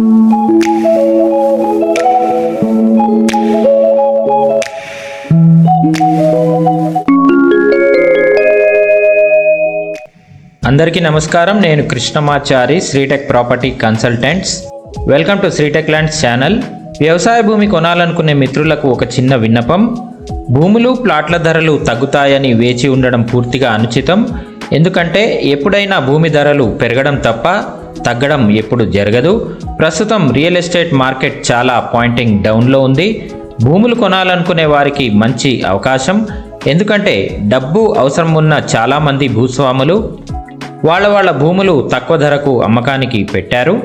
అందరికీ నమస్కారం. నేను Krishnamachari Sritech property consultants. Welcome to Sritech lands channel. వ్యవసాయ భూమి కొనాలనుకునే మిత్రులకు ఒక చిన్న విన్నపం. భూములు ప్లాట్ల ధరలు తగ్గుతాయని వేచి ఉండడం పూర్తిగా అనుచితం. ఎందుకంటే ఎప్పుడైనా భూమి ధరలు పెరగడం తప్ప తగ్గడం ఎప్పుడు జరగదు. ప్రస్తుతం రియల్ ఎస్టేట్ మార్కెట్ చాలా పాయింటింగ్ డౌన్లో ఉంది. భూములు కొనాలనుకునే వారికి మంచి అవకాశం. ఎందుకంటే డబ్బు అవసరం ఉన్న చాలామంది భూస్వాములు వాళ్ళ వాళ్ళ భూములు తక్కువ ధరకు అమ్మకానికి పెట్టారు.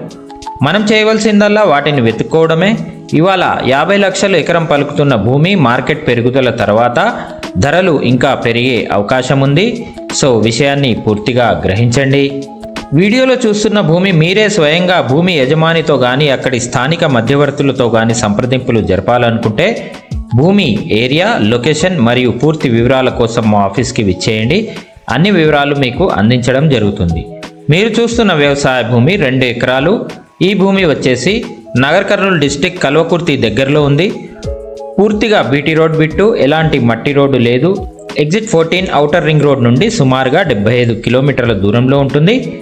మనం చేయవలసిందల్లా వాటిని వెతుక్కోవడమే. ఇవాళ యాభై లక్షలు ఎకరం పలుకుతున్న భూమి మార్కెట్ పెరుగుదల తర్వాత ధరలు ఇంకా పెరిగే అవకాశం ఉంది. సో విషయాన్ని పూర్తిగా గ్రహించండి. వీడియోలో చూస్తున్న భూమి మీరే స్వయంగా భూమి యజమానితో కానీ అక్కడి స్థానిక మధ్యవర్తులతో కానీ సంప్రదింపులు జరపాలనుకుంటే భూమి ఏరియా లొకేషన్ మరియు పూర్తి వివరాల కోసం మా ఆఫీస్కి విచ్చేయండి. అన్ని వివరాలు మీకు అందించడం జరుగుతుంది. మీరు చూస్తున్న వ్యవసాయ భూమి రెండు ఎకరాలు. ఈ భూమి వచ్చేసి నగర్ కర్నూలు డిస్టిక్ కల్వకుర్తి దగ్గరలో ఉంది. పూర్తిగా బీటీ రోడ్ బిట్టు ఎలాంటి మట్టి రోడ్డు లేదు. Exit fourteen outer ring road నుండి సుమారుగా డెబ్బై ఐదు కిలోమీటర్ల దూరంలో ఉంటుంది.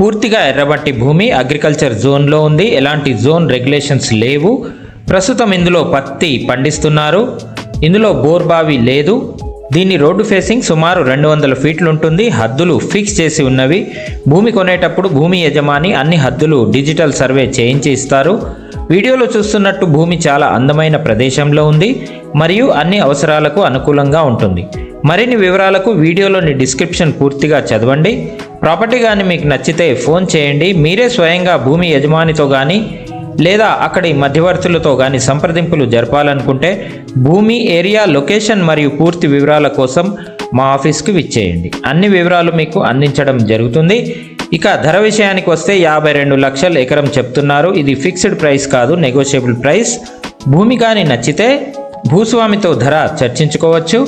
పూర్తిగా ఎర్రబట్టి భూమి అగ్రికల్చర్ జోన్లో ఉంది. ఎలాంటి జోన్ రెగ్యులేషన్స్ లేవు. ప్రస్తుతం ఇందులో పత్తి పండిస్తున్నారు. ఇందులో బోర్ బావి లేదు. దీన్ని రోడ్డు ఫేసింగ్ సుమారు రెండు వందల ఫీట్లు ఉంటుంది. హద్దులు ఫిక్స్ చేసి ఉన్నవి. భూమి కొనేటప్పుడు భూమి యజమాని అన్ని హద్దులు డిజిటల్ సర్వే చేయించి ఇస్తారు. వీడియోలో చూస్తున్నట్టు భూమి చాలా అందమైన ప్రదేశంలో ఉంది. మరియు అన్ని అవసరాలకు అనుకూలంగా ఉంటుంది. మరిన్ని వివరాలకు వీడియోలోని డిస్క్రిప్షన్ పూర్తిగా చదవండి. ప్రాపర్టీ కానీ మీకు నచ్చితే ఫోన్ చేయండి. మీరే స్వయంగా భూమి యజమానితో కానీ లేదా అక్కడి మధ్యవర్తులతో కానీ సంప్రదింపులు జరపాలనుకుంటే భూమి ఏరియా లొకేషన్ మరియు పూర్తి వివరాల కోసం మా ఆఫీస్కి విచ్చేయండి. అన్ని వివరాలు మీకు అందించడం జరుగుతుంది. ఇక ధర విషయానికి వస్తే యాభై రెండు లక్షలు ఎకరం చెప్తున్నారు. ఇది ఫిక్స్డ్ ప్రైస్ కాదు నెగోషియబుల్ ప్రైస్. భూమి కానీ నచ్చితే భూస్వామితో ధర చర్చించుకోవచ్చు.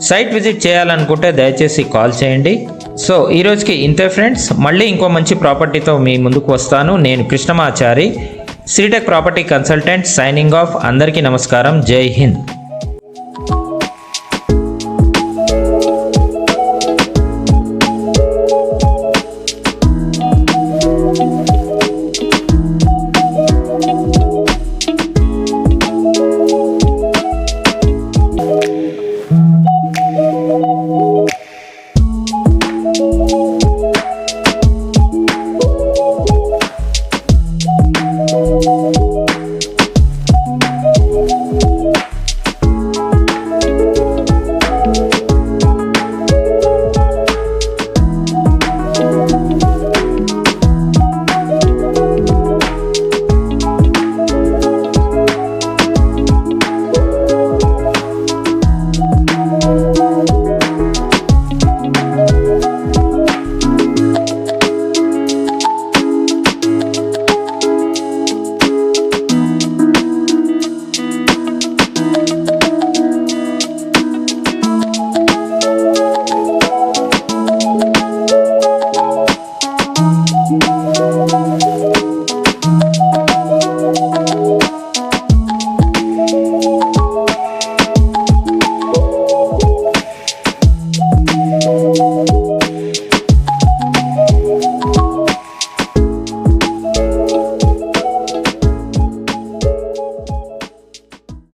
సైట్ విజిట్ చేయాలనుకుంటే దయచేసి కాల్ చేయండి. సో ఈ రోజుకి ఇంతే ఫ్రెండ్స్. మళ్ళీ ఇంకో మంచి ప్రాపర్టీతో మీ ముందుకు వస్తాను. నేను Krishnamachari Sritech property consultant signing off అందరికీ నమస్కారం. జై హింద్.